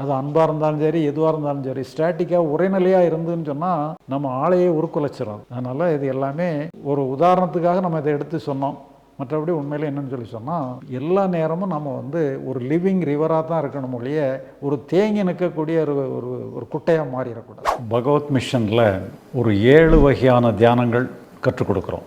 அது அன்பாக இருந்தாலும் சரி எதுவாக இருந்தாலும் சரி ஸ்டாட்டிக்காக உரைநிலையாக இருந்துன்னு சொன்னால் நம்ம ஆளையே உருக்குலைச்சிடும் அதனால் இது எல்லாமே ஒரு உதாரணத்துக்காக நம்ம இதை எடுத்து சொன்னோம். மற்றபடி உண்மையில் என்னன்னு சொல்லி சொன்னால் எல்லா நேரமும் நம்ம வந்து ஒரு லிவிங் ரிவராக தான் இருக்கணும் ஒழிய ஒரு தேங்கி நிற்கக்கூடிய ஒரு ஒரு ஒரு குட்டையாக மாறிடக்கூடாது. பகவத் மிஷனில் ஒரு ஏழு வகையான தியானங்கள் கற்றுக் கொடுக்குறோம்.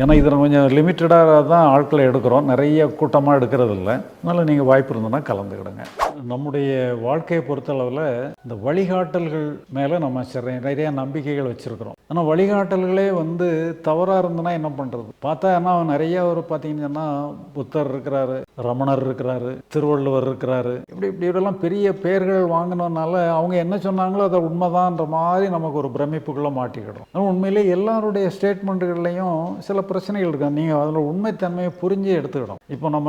ஏன்னா இதில் கொஞ்சம் லிமிட்டடாக தான் ஆட்களை எடுக்கிறோம். நிறைய கூட்டமாக எடுக்கிறது இல்லை அதனால் நீங்கள் வாய்ப்பு இருந்ததுன்னா கலந்துக்கிடுங்க. நம்முடைய வாழ்க்கையை பொறுத்தளவில் இந்த வழிகாட்டல்கள் மேலே நம்ம சிற நிறைய நம்பிக்கைகள் வச்சுருக்கிறோம். ஆனால் வழிகாட்டல்களே வந்து தவறாக இருந்ததுன்னா என்ன பண்ணுறது பார்த்தா என்ன நிறைய ஒரு பார்த்தீங்கன்னா புத்தர் இருக்கிறாரு ரமணர் இருக்கிறாரு திருவள்ளுவர் இருக்கிறாரு. இப்படி இப்படி இப்படிலாம் பெரிய பெயர்கள் வாங்கினதுனால அவங்க என்ன சொன்னாங்களோ அதை உண்மைதான்ற மாதிரி நமக்கு ஒரு பிரமிப்புக்குள்ளே மாட்டிக்கிடும் ஆனால் உண்மையிலே எல்லாருடைய ஸ்டேட்மெண்ட்டுகள்லையும் சில பிரச்சனைகள் இருக்குது நீங்கள் அதில் உண்மைத்தன்மையை புரிஞ்சு எடுத்துக்கிடும் இப்போ நம்ம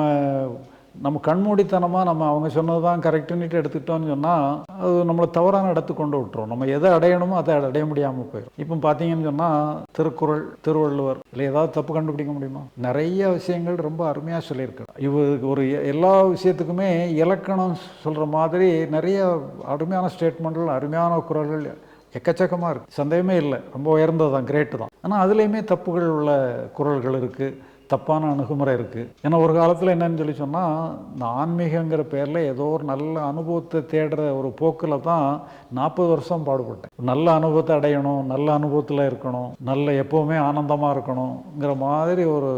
நம்ம கண்மூடித்தனமாக நம்ம அவங்க சொன்னது தான் கரெக்டுன்னுட்டு எடுத்துக்கிட்டோம்னு சொன்னால் அது நம்மளை தவறான இடத்துக்கு கொண்டு விட்டுரும். நம்ம எதை அடையணுமோ அதை அடைய முடியாமல் போயிடும் இப்போ பார்த்தீங்கன்னு சொன்னால் திருக்குறள் திருவள்ளுவர் இல்லை ஏதாவது தப்பு கண்டுபிடிக்க முடியுமா? நிறைய விஷயங்கள் ரொம்ப அருமையாக சொல்லியிருக்கு இவ ஒரு எ- எல்லா விஷயத்துக்குமே இலக்கணம் சொல்கிற மாதிரி நிறைய அருமையான ஸ்டேட்மெண்ட்கள் அருமையான குரல்கள் எக்கச்சக்கமாக இருக்குது சந்தேகமே இல்லை. ரொம்ப உயர்ந்தது தான் கிரேட்டு தான். ஆனால் அதுலேயுமே தப்புகள் உள்ள குரல்கள் இருக்குது தப்பான அணுகுமுறை இருக்குது ஏன்னா ஒரு காலத்தில் என்னன்னு சொல்லி சொன்னால் இந்த ஆன்மீகங்கிற பேரில் ஏதோ ஒரு நல்ல அனுபவத்தை தேடுற ஒரு போக்கில் தான் நாற்பது வருஷம் பாடுபட்டேன். நல்ல அனுபவத்தை அடையணும் நல்ல அனுபவத்தில் இருக்கணும் நல்ல எப்போவுமே ஆனந்தமாக இருக்கணுங்கிற மாதிரி ஒரு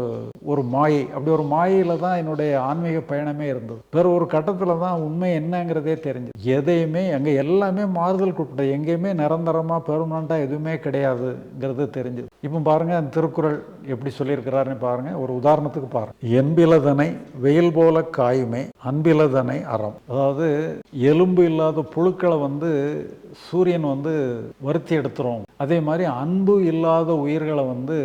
ஒரு மாயை. அப்படி ஒரு மாயையில் தான் என்னுடைய ஆன்மீக பயணமே இருந்தது. வேறு ஒரு கட்டத்தில் தான் உண்மை என்னங்கிறதே தெரிஞ்சு எதையுமே அங்கே எல்லாமே மாறுதல் கூப்பிட்டது எங்கேயுமே நிரந்தரமாக பெர்மனண்ட்டாக எதுவுமே கிடையாதுங்கிறது தெரிஞ்சுது. இப்போ பாருங்கள் திருக்குறள் எப்படி சொல்லியிருக்கிறாருன்னு பாருங்க. ஒரு உதாரணத்துக்கு பாரு. என்பிலதனை வெயில் போல காயுமே அன்பிலதனை அறம். அதாவது எலும்பு இல்லாத புழுக்களை வந்து சூரியன் வந்து வருத்தி எடுத்துரும். அதே மாதிரி அன்பு இல்லாத உயிர்களை வந்து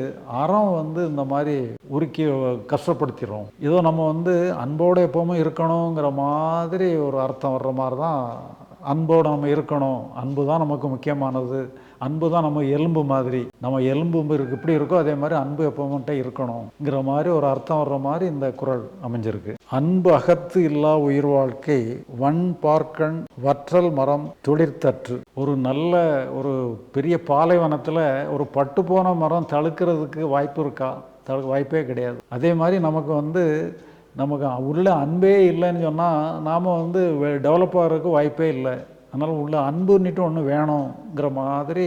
அறம் வந்து இந்த மாதிரி உருக்கி கஷ்டப்படுத்திடும் இதோ நம்ம வந்து அன்போடு எப்பவும் இருக்கணுங்கிற மாதிரி ஒரு அர்த்தம் வர்ற மாதிரி தான் அன்போடு நம்ம இருக்கணும். அன்பு தான் நமக்கு முக்கியமானது. அன்பு தான் நம்ம எலும்பு மாதிரி. நம்ம எலும்பு இருக்கு எப்படி இருக்கோ அதே மாதிரி அன்பு எப்பவுமே இருக்கணுங்கிற மாதிரி ஒரு அர்த்தம் வர்ற மாதிரி இந்த குரல் அமைஞ்சிருக்கு. அன்பு அகத்து இல்லா உயிர் வாழ்க்கை வன் பார்க்கண் வற்றல் மரம் துளிர்த்தற்று ஒரு நல்ல ஒரு பெரிய பாலைவனத்தில் ஒரு பட்டு போன மரம் தழுக்கிறதுக்கு வாய்ப்பு இருக்கா? தழு வாய்ப்பே கிடையாது. அதே மாதிரி நமக்கு வந்து நமக்கு உள்ள அன்பே இல்லைன்னு சொன்னால் நாம் வந்து டெவலப் ஆகிறதுக்கு வாய்ப்பே இல்லை. அதனால் உள்ள அன்புன்னுட்டு ஒன்று வேணுங்கிற மாதிரி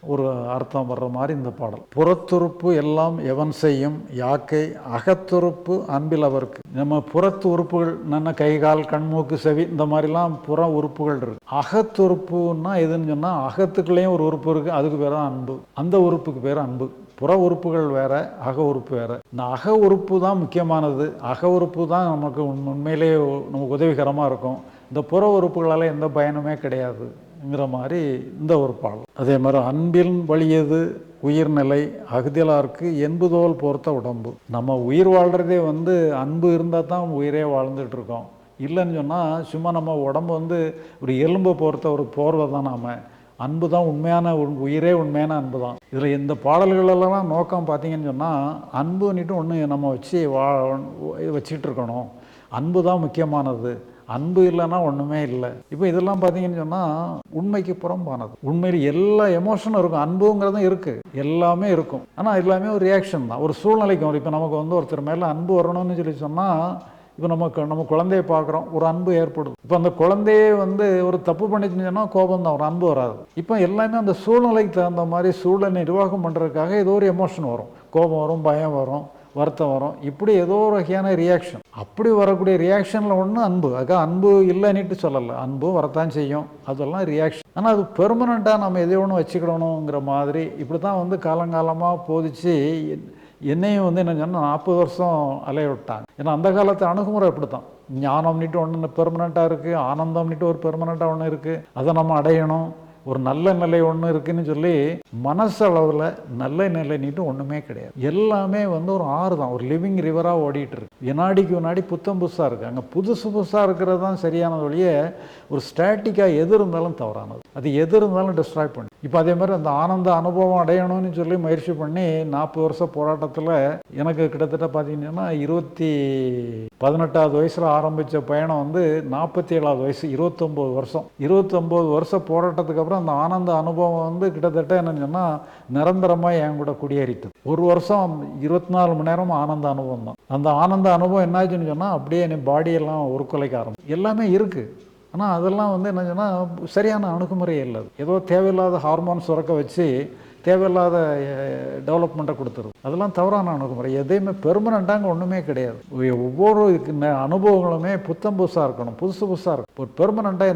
ஒரு அர்த்தம் வர்ற மாதிரி இந்த பாடல். புறத்துறுப்பு எல்லாம் எவன் செய்யும்? யாக்கை அகத்துறுப்பு அன்பில் அவருக்கு. நம்ம புறத்து உறுப்புகள் நல்ல கை கால் கண் மூக்கு செவி இந்த மாதிரிலாம் புற உறுப்புகள் இருக்கு. அகத்துறுப்புன்னா எதுன்னு சொன்னால் அகத்துக்குள்ளேயும் ஒரு உறுப்பு இருக்குது அதுக்கு பேர் தான் அன்பு. அந்த உறுப்புக்கு பேர் அன்பு. புற உறுப்புகள் வேறு அக உறுப்பு வேறு. இந்த அக உறுப்பு தான் முக்கியமானது. அக உறுப்பு தான் நமக்கு உண்மையிலேயே நமக்கு உதவிகரமாக இருக்கும். இந்த புற உறுப்புகளால் எந்த பயனுமே கிடையாதுங்கிற மாதிரி இந்த ஒரு பாடல். அதே மாதிரி அன்பின் வழியது உயிர்நிலை அகதிலாருக்கு என்புதோல் பொறுத்த உடம்பு. நம்ம உயிர் வாழ்கிறதே வந்து அன்பு இருந்தால் தான் உயிரே வாழ்ந்துட்டு இருக்கோம். இல்லைன்னு சொன்னால் சும்மா நம்ம உடம்பு வந்து ஒரு எலும்பை பொறுத்த ஒரு போர்வை தான் நாம். அன்பு தான் உண்மையான உண்- உயிரே உண்மையான அன்பு தான். இதில் இந்த பாடல்களெல்லாம் நோக்கம் பார்த்தீங்கன்னு சொன்னால் அன்புன்னுட்டு ஒன்று நம்ம வச்சு வா வச்சுக்கிட்டு இருக்கணும். அன்பு தான் முக்கியமானது. அன்பு இல்லைன்னா ஒன்றுமே இல்லை. இப்போ இதெல்லாம் பார்த்தீங்கன்னு சொன்னால் உண்மைக்கு புறம்பானது. உண்மையில் எல்லா எமோஷனும் இருக்கும். அன்புங்கிறதும் இருக்குது எல்லாமே இருக்கும். ஆனால் எல்லாமே ஒரு ரியாக்ஷன் தான். ஒரு சூழ்நிலைக்கு வரும். இப்போ நமக்கு வந்து ஒருத்தர் மேலே அன்பு வரணும்னு சொல்லி சொன்னால் இப்போ நமக்கு நம்ம குழந்தைய பார்க்குறோம் ஒரு அன்பு ஏற்படுது. இப்போ அந்த குழந்தையே வந்து ஒரு தப்பு பண்ணிச்சுன்னா கோபம் தான் ஒரு அன்பு வராது. இப்போ எல்லாமே அந்த சூழ்நிலைக்கு தகுந்த மாதிரி சூழலை நிர்வாகம் பண்ணுறதுக்காக ஏதோ ஒரு எமோஷன் வரும். கோபம் வரும் பயம் வரும் வருத்தம் வரும். இப்படி ஏதோ ஒரு வகையான ரியாக்ஷன் அப்படி வரக்கூடிய ரியாக்ஷனில் ஒன்று அன்பு. அதுக்காக அன்பு இல்லைன்னுட்டு சொல்லலை. அன்பு வரத்தான் செய்யும். அதெல்லாம் ரியாக்ஷன் ஆனால் அது பெர்மனண்ட்டாக நம்ம எதை ஒன்று வச்சுக்கிடணுங்கிற மாதிரி இப்படி தான் வந்து காலங்காலமாக போதிச்சு என்னையும் வந்து என்ன சொன்னால் நாற்பது வருஷம் அலைய விட்டாங்க. ஏன்னா அந்த காலத்து அணுகுமுறை இப்படி தான் ஞானம்னுட்டு ஒன்று பெர்மனெண்ட்டாக இருக்குது ஆனந்தம்னுட்டு ஒரு பெர்மனெண்ட்டாக ஒன்று இருக்குது அதை நம்ம அடையணும். ஒரு நல்ல நிலை ஒன்று இருக்குன்னு சொல்லி மனசளவில் நல்ல நிலைன்னுட்டு ஒன்றுமே கிடையாது. எல்லாமே வந்து ஒரு ஆறு தான் ஒரு லிவிங் ரிவராக ஓடிட்டு இருக்கு வினாடிக்கு வினாடி புத்தம் புதுசாக இருக்குது அங்கே புதுசு புதுசாக இருக்கிறது தான் சரியானது வழியே ஒரு ஸ்டாட்டிக்காக எது இருந்தாலும் தவறானது. அது எது இருந்தாலும் டிஸ்ட்ராக்ட் பண்ணி. இப்போ அதே மாதிரி அந்த ஆனந்த அனுபவம் அடையணும்னு சொல்லி முயற்சி பண்ணி நாற்பது வருஷ போராட்டத்தில் எனக்கு கிட்டத்தட்ட பார்த்தீங்கன்னா இருபத்தி பதினெட்டாவது வயசில் ஆரம்பித்த பயணம் வந்து நாற்பத்தி ஏழாவது வயசு இருபத்தொம்போது வருஷம். இருபத்தொம்போது வருஷ போராட்டத்துக்கு அப்புறம் அந்த ஆனந்த அனுபவம் வந்து கிட்டத்தட்ட என்னன்னு சொன்னால் நிரந்தரமாக என் கூட குடியேறிட்டது. ஒரு வருஷம் இருபத்தி நாலு மணி நேரம் ஆனந்த அனுபவம் தான். அந்த ஆனந்த அனுபவம் என்னாச்சுன்னு சொன்னால் அப்படியே என் பாடியெல்லாம் ஒரு கொலைக்க ஆரம்பிச்சு. எல்லாமே இருக்குது ஆனால் அதெல்லாம் வந்து என்ன சொன்னால் சரியான அணுகுமுறை இல்லை ஏதோ தேவையில்லாத ஹார்மோன் சுரக்க வச்சு தேவையில்லாத டெவலப்மெண்ட்டை கொடுத்துருது. அதெல்லாம் தவறான அணுகுமுறை. எதையுமே பெர்மனண்ட்டாங்க ஒன்றுமே கிடையாது. ஒவ்வொரு அனுபவங்களுமே புத்தம் புதுசாக இருக்கணும். புதுசு புதுசாக இருக்கும் ஒரு பெர்மனண்ட்டாக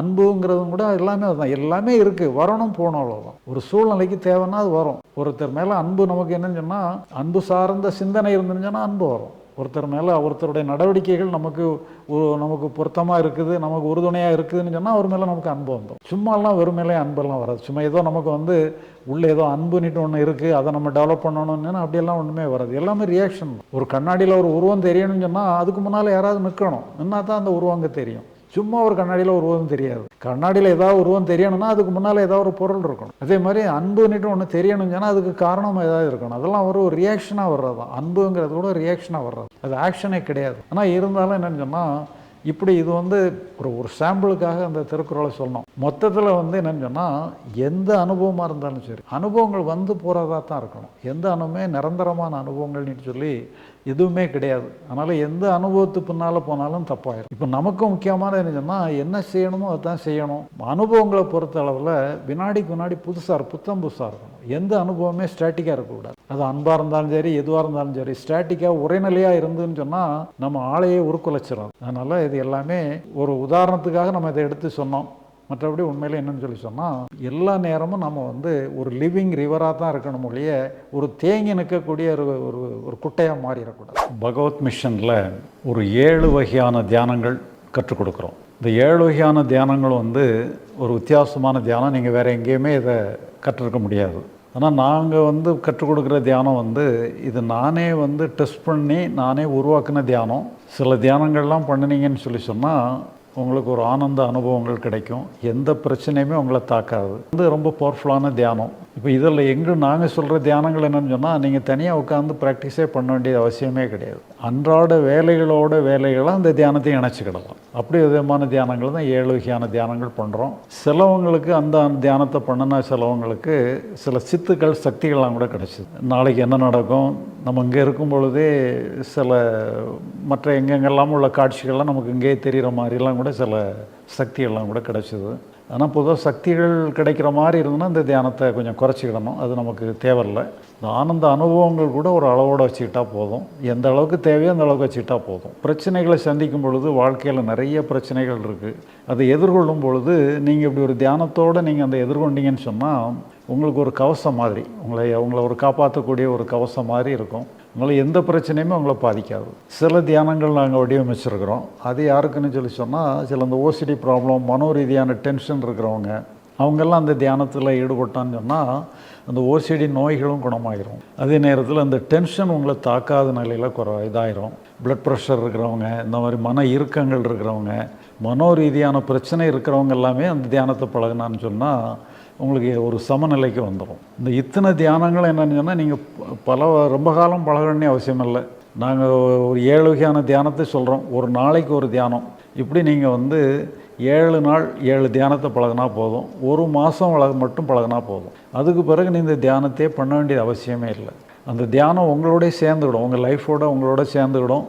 அன்புங்கிறதும் கூட எல்லாமே அதுதான். எல்லாமே இருக்குது வரணும் போகணும் அவ்வளோதான் ஒரு சூழ்நிலைக்கு தேவைன்னா அது வரும். ஒருத்தர் மேலே அன்பு நமக்கு என்னன்னு சொன்னால் அன்பு சார்ந்த சிந்தனை இருந்துன்னு சொன்னால் அன்பு வரும். ஒருத்தர் மேலே ஒருத்தருடைய நடவடிக்கைகள் நமக்கு நமக்கு பொருத்தமாக இருக்குது நமக்கு உறுதுணையாக இருக்குதுன்னு சொன்னால் அவர் மேலே நமக்கு அன்பு வந்துடும் சும்மாலாம் வெறுமையிலே அன்பெல்லாம் வராது. சும்மா ஏதோ நமக்கு வந்து உள்ளே ஏதோ அன்புன்னுட்டு ஒன்று இருக்குது அதை நம்ம டெவலப் பண்ணணும்னு அப்படியெல்லாம் ஒன்றுமே வராது. எல்லாமே ரியாக்ஷன் ஒரு கண்ணாடியில் ஒரு உருவம் தெரியணும்னு சொன்னால் அதுக்கு முன்னால் யாராவது நிற்கணும் நின்னா தான் அந்த உருவம் அங்கே தெரியும். சும்மா ஒரு கண்ணாடியில் உருவம் தெரியாது. கண்ணாடியில் ஏதாவது உருவம் தெரியணும்னா அதுக்கு முன்னால் ஏதாவது ஒரு பொருள் இருக்கணும். அதே மாதிரி அன்புன்னுட்டு ஒன்று தெரியணும்னு சொன்னால் அதுக்கு காரணம் ஏதாவது இருக்கணும். அதெல்லாம் ஒரு ரியாக்ஷனாக வர்றது தான். அன்புங்கிறது கூட ரியாக்ஷனாக வர்றது அது ஆக்ஷனே கிடையாது. ஆனால் இருந்தாலும் என்னன்னு சொன்னால் இப்படி இது வந்து ஒரு ஒரு சாம்பிளுக்காக அந்த திருக்குறளை சொல்லணும். மொத்தத்தில் வந்து என்னன்னு சொன்னால் எந்த அனுபவமாக இருந்தாலும் சரி அனுபவங்கள் வந்து போகிறதா தான் இருக்கணும். எந்த அனுபவமே நிரந்தரமான அனுபவங்கள்னு சொல்லி எதுவுமே கிடையாது. அதனால் எந்த அனுபவத்து பின்னால் போனாலும் தப்பாயிரும். இப்போ நமக்கும் முக்கியமான என்ன சொன்னால் என்ன செய்யணுமோ அதுதான் செய்யணும். அனுபவங்களை பொறுத்த அளவில் வினாடிக்கு வினாடி புதுசாக புத்தம் புதுசாக இருக்கணும் எந்த அனுபவமே ஸ்ட்ராட்டிக்காக இருக்கக்கூடாது. அது அன்பாக இருந்தாலும் சரி எதுவாக இருந்தாலும் சரி ஸ்ட்ராட்டிக்காக உரைநிலையாக இருந்துன்னு சொன்னால் நம்ம ஆளையே உருக்குலைச்சிடும் அதனால் இது எல்லாமே ஒரு உதாரணத்துக்காக நம்ம இதை எடுத்து சொன்னோம். மற்றபடி உண்மையில் என்னன்னு சொல்லி சொன்னால் எல்லா நேரமும் நம்ம வந்து ஒரு லிவிங் ரிவராக தான் இருக்கணும் ஒழிய ஒரு தேங்கி நிற்கக்கூடிய ஒரு ஒரு ஒரு குட்டையாக மாறிடக்கூடாது. பகவத் மிஷனில் ஒரு ஏழு வகையான தியானங்கள் கற்றுக் கொடுக்குறோம். இந்த ஏழு வகையான தியானங்கள் வந்து ஒரு வித்தியாசமான தியானம். நீங்கள் வேறு எங்கேயுமே இதை கற்றுருக்க முடியாது. ஆனால் நாங்கள் வந்து கற்றுக் கொடுக்குற தியானம் வந்து இது நானே வந்து டெஸ்ட் பண்ணி நானே உருவாக்கின தியானம். சில தியானங்கள்லாம் பண்ணினீங்கன்னு சொல்லி சொன்னால் உங்களுக்கு ஒரு ஆனந்த அனுபவங்கள் கிடைக்கும். எந்த பிரச்சனையுமே உங்களை தாக்காது. வந்து ரொம்ப பவர்ஃபுல்லான தியானம். இப்போ இதில் எங்கே நாங்கள் சொல்கிற தியானங்கள் என்னென்னு சொன்னால் நீங்கள் தனியாக உட்காந்து ப்ராக்டிஸே பண்ண வேண்டிய அவசியமே கிடையாது. அன்றாட வேலைகளோட வேலைகளை அந்த தியானத்தை இணைச்சிக்கிடலாம் அப்படி விதமான தியானங்கள் தான் ஏழு வகையான தியானங்கள் பண்ணுறோம் சிலவங்களுக்கு அந்த தியானத்தை பண்ணினா சிலவங்களுக்கு சில சித்துக்கள் சக்திகள்லாம் கூட கிடச்சிது. நாளைக்கு என்ன நடக்கும்? நம்ம இங்கே இருக்கும் பொழுதே சில மற்ற எங்கெங்கெல்லாம் உள்ள காட்சிகள்லாம் நமக்கு இங்கேயே தெரிகிற மாதிரிலாம் கூட சில சக்திகள்லாம் கூட கிடச்சிது. ஆனால் பொதுவாக சக்திகள் கிடைக்கிற மாதிரி இருந்ததுன்னா இந்த தியானத்தை கொஞ்சம் குறைச்சிக்கிடணும். அது நமக்கு தேவையில்லை. இந்த ஆனந்த அனுபவங்கள் கூட ஒரு அளவோடு வச்சுக்கிட்டா போதும். எந்த அளவுக்கு தேவையோ அந்த அளவுக்கு வச்சுக்கிட்டா போதும். பிரச்சனைகளை சந்திக்கும் பொழுது வாழ்க்கையில் நிறைய பிரச்சனைகள் இருக்குது அதை எதிர்கொள்ளும் பொழுது நீங்கள் இப்படி ஒரு தியானத்தோடு நீங்கள் அந்த எதிர்கொண்டீங்கன்னு சொன்னால் உங்களுக்கு ஒரு கவசம் மாதிரி உங்களை உங்களை ஒரு காப்பாற்றக்கூடிய ஒரு கவசம் மாதிரி இருக்கும். உங்களை எந்த பிரச்சனையுமே உங்களை பாதிக்காது. சில தியானங்கள் நாங்கள் வடிவமைச்சிருக்கிறோம். அது யாருக்குன்னு சொல்லி சொன்னால் சில இந்த ஓசிடி ப்ராப்ளம் மனோ ரீதியான டென்ஷன் இருக்கிறவங்க அவங்கெல்லாம் அந்த தியானத்தில் ஈடுபட்டான்னு சொன்னால் அந்த ஓசிடி நோய்களும் குணமாயிரும். அதே நேரத்தில் அந்த டென்ஷன் உங்களை தாக்காத நிலையில் குறை இதாயிரும். பிளட் ப்ரெஷர் இருக்கிறவங்க இந்த மாதிரி மன இறுக்கங்கள் இருக்கிறவங்க மனோ ரீதியான பிரச்சனை இருக்கிறவங்க எல்லாமே அந்த தியானத்தை பழகினான்னு சொன்னால் உங்களுக்கு ஒரு சமநிலைக்கு வந்துடும். இந்த இத்தனை தியானங்கள் என்னென்னு சொன்னால் நீங்கள் பல ரொம்ப காலம் பழகணும்னே அவசியம் இல்லை. நாங்கள் ஒரு ஏழு வகையான தியானத்தை சொல்கிறோம் ஒரு நாளைக்கு ஒரு தியானம். இப்படி நீங்கள் வந்து ஏழு நாள் ஏழு தியானத்தை பழகினா போதும். ஒரு மாதம் பழக மட்டும் பழகினா போதும். அதுக்கு பிறகு நீங்கள் இந்த தியானத்தையே பண்ண வேண்டிய அவசியமே இல்லை. அந்த தியானம் உங்களோடய சேர்ந்துக்கிடும் உங்கள் லைஃபோட உங்களோட சேர்ந்துக்கிடும்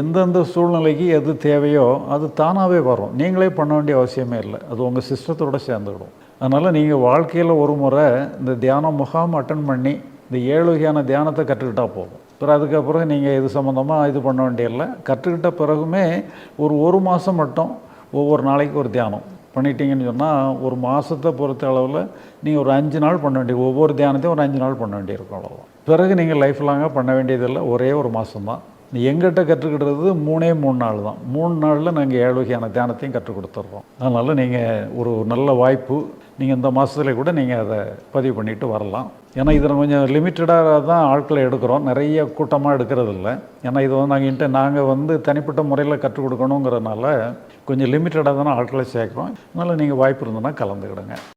எந்தெந்த சூழ்நிலைக்கு எது தேவையோ அது தானாகவே வரும். நீங்களே பண்ண வேண்டிய அவசியமே இல்லை. அது உங்கள் சிஸ்டத்தோட சேர்ந்துவிடும். அதனால் நீங்கள் வாழ்க்கையில் ஒரு முறை இந்த தியானம் முகாம் அட்டன் பண்ணி இந்த ஏழு வகையான தியானத்தை கற்றுக்கிட்டால் போதும். அப்புறம் அதுக்கப்புறம் நீங்கள் இது சம்மந்தமாக இது பண்ண வேண்டியதில்லை. கற்றுக்கிட்ட பிறகுமே ஒரு ஒரு மாதம் மட்டும் ஒவ்வொரு நாளைக்கு ஒரு தியானம் பண்ணிட்டீங்கன்னு சொன்னால் ஒரு மாதத்தை பொறுத்த அளவில் நீங்கள் ஒரு அஞ்சு நாள் பண்ண வேண்டிய ஒவ்வொரு தியானத்தையும் ஒரு அஞ்சு நாள் பண்ண வேண்டியிருக்கும் அவ்வளோதான் பிறகு நீங்கள் லைஃப் லாங்காக பண்ண வேண்டியதில்லை. ஒரே ஒரு மாதம்தான் எங்கிட்ட கற்றுக்கிடுறது மூணே மூணு நாள் தான். மூணு நாளில் நாங்கள் ஏழு வகையான தியானத்தையும் கற்றுக் கொடுத்துட்றோம் அதனால் நீங்கள் ஒரு நல்ல வாய்ப்பு நீங்கள் இந்த மாதத்துல கூட நீங்கள் அதை பதிவு பண்ணிட்டு வரலாம். ஏன்னா இதில் கொஞ்சம் லிமிட்டடாக தான் ஆட்களை எடுக்கிறோம். நிறைய கூட்டமாக எடுக்கிறது இல்லை ஏன்னா இது வந்து நாங்கள் இன்ட்டு நாங்கள் வந்து தனிப்பட்ட முறையில் கற்றுக் கொடுக்கணுங்கிறதுனால கொஞ்சம் லிமிட்டடாக தானே ஆட்களை சேர்க்குறோம். அதனால் நீங்கள் வாய்ப்பு இருந்ததுன்னா கலந்துக்கிடுங்க.